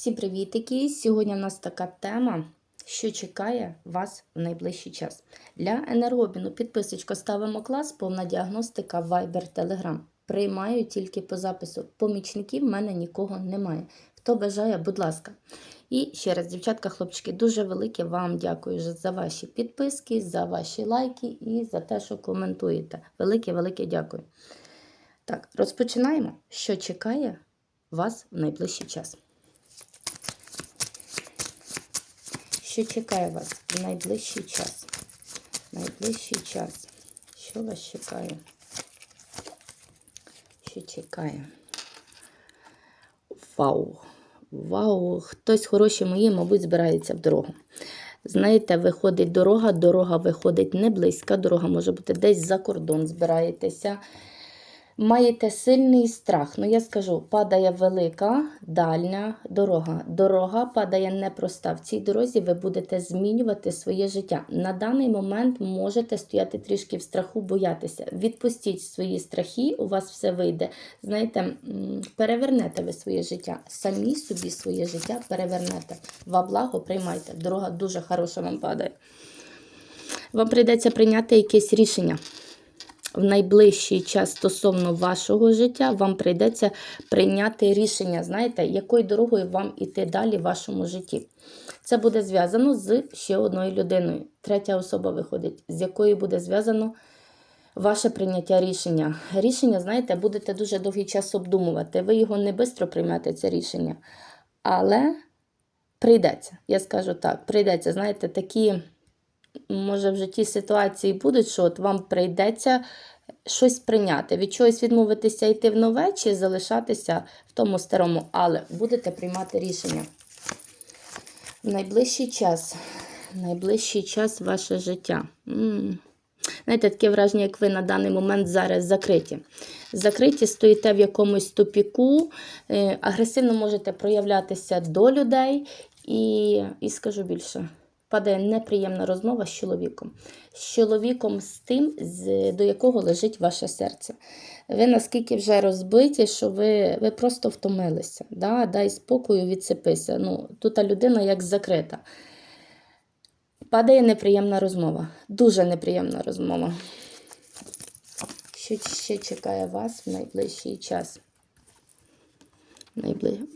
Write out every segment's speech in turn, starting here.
Всім привітики! Сьогодні в нас така тема, що чекає вас в найближчий час. Для енергообміну підписочка ставимо клас, повна діагностика, Viber, Telegram. Приймаю тільки по запису. Помічників в мене нікого немає. Хто бажає, будь ласка. І ще раз, дівчатка, хлопчики, дуже велике вам дякую за ваші підписки, за ваші лайки і за те, що коментуєте. Велике, велике дякую. Так, розпочинаємо. Що чекає вас в найближчий час? Що чекає вас в найближчий час? Найближчий час. Що вас чекає? Що чекає? Вау! Вау! Хтось хороші мої, мабуть, збирається в дорогу. Знаєте, виходить дорога, дорога виходить не близька, дорога може бути десь за кордон, збираєтеся. Маєте сильний страх. Ну, я скажу, падає велика дальня дорога. Дорога падає непроста. В цій дорозі ви будете змінювати своє життя. На даний момент можете стояти трішки в страху, боятися. Відпустіть свої страхи, у вас все вийде. Знаєте, перевернете ви своє життя. Самі собі своє життя перевернете. Во благо приймайте. Дорога дуже хороша вам падає. Вам прийдеться прийняти якесь рішення в найближчий час стосовно вашого життя, вам прийдеться прийняти рішення, знаєте, якою дорогою вам іти далі в вашому житті. Це буде зв'язано з ще одною людиною. Третя особа виходить, з якою буде зв'язано ваше прийняття рішення. Рішення, знаєте, будете дуже довгий час обдумувати. Ви його не швидко приймете, це рішення. Але прийдеться, я скажу так, прийдеться, знаєте, такі може в житті ситуації будуть, що от вам прийдеться щось прийняти, від чогось відмовитися йти в нове чи залишатися в тому старому, але будете приймати рішення. В найближчий час, в найближчий час ваше життя. Знаєте, таке враження, як ви на даний момент зараз закриті. Закриті стоїте в якомусь тупіку, е, агресивно можете проявлятися до людей, і, і скажу більше падає неприємна розмова з чоловіком. З чоловіком з тим, до якого лежить ваше серце. Ви наскільки вже розбиті, що ви ви просто втомилися. Да? Дай спокою, відсипися. Ну, Тут людина як закрита. Падає неприємна розмова. Дуже неприємна розмова. Що ще чекає вас в найближчий час?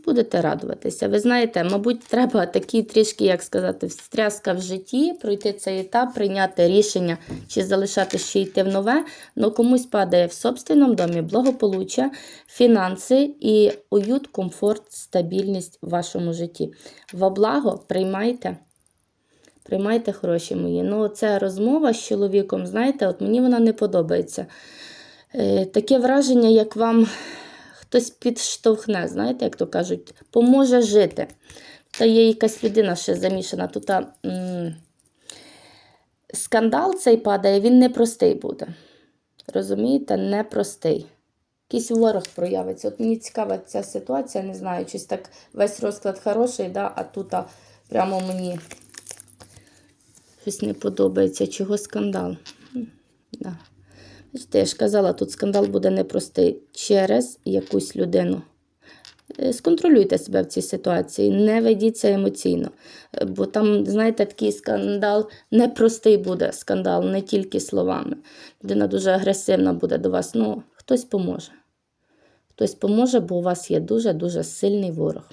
Будете радуватися. Ви знаєте, мабуть, треба такі трішки, як сказати, встряска в житті, пройти цей етап, прийняти рішення, чи залишати ще йти в нове, але комусь падає в собственному домі благополуччя, фінанси і уют, комфорт, стабільність в вашому житті. Во благо приймайте. Приймайте хороші мої. Ну, ця розмова з чоловіком, знаєте, от мені вона не подобається. Е, Таке враження, як вам хтось підштовхне, знаєте, як то кажуть, поможе жити. Та є якась людина ще замішана. Тут а, м скандал цей падає, він непростий буде. Розумієте, непростий. Якийсь ворог проявиться. От мені цікава ця ситуація, не знаю, щось так весь розклад хороший, да, а тут а, прямо мені щось не подобається. Чого скандал? Да. Я ж казала, тут скандал буде непростий через якусь людину. Е, Сконтролюйте себе в цій ситуації, не ведіться емоційно. Е, Бо там, знаєте, такий скандал непростий буде скандал, не тільки словами. Людина дуже агресивна буде до вас. Ну, хтось поможе. Хтось поможе, бо у вас є дуже-дуже сильний ворог.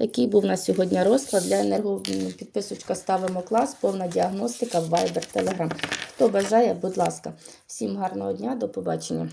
Такий був на сьогодні розклад для енергообміну. Підписочка ставимо клас, повна діагностика, Viber, Telegram. Хто бажає, будь ласка. Всім гарного дня, до побачення.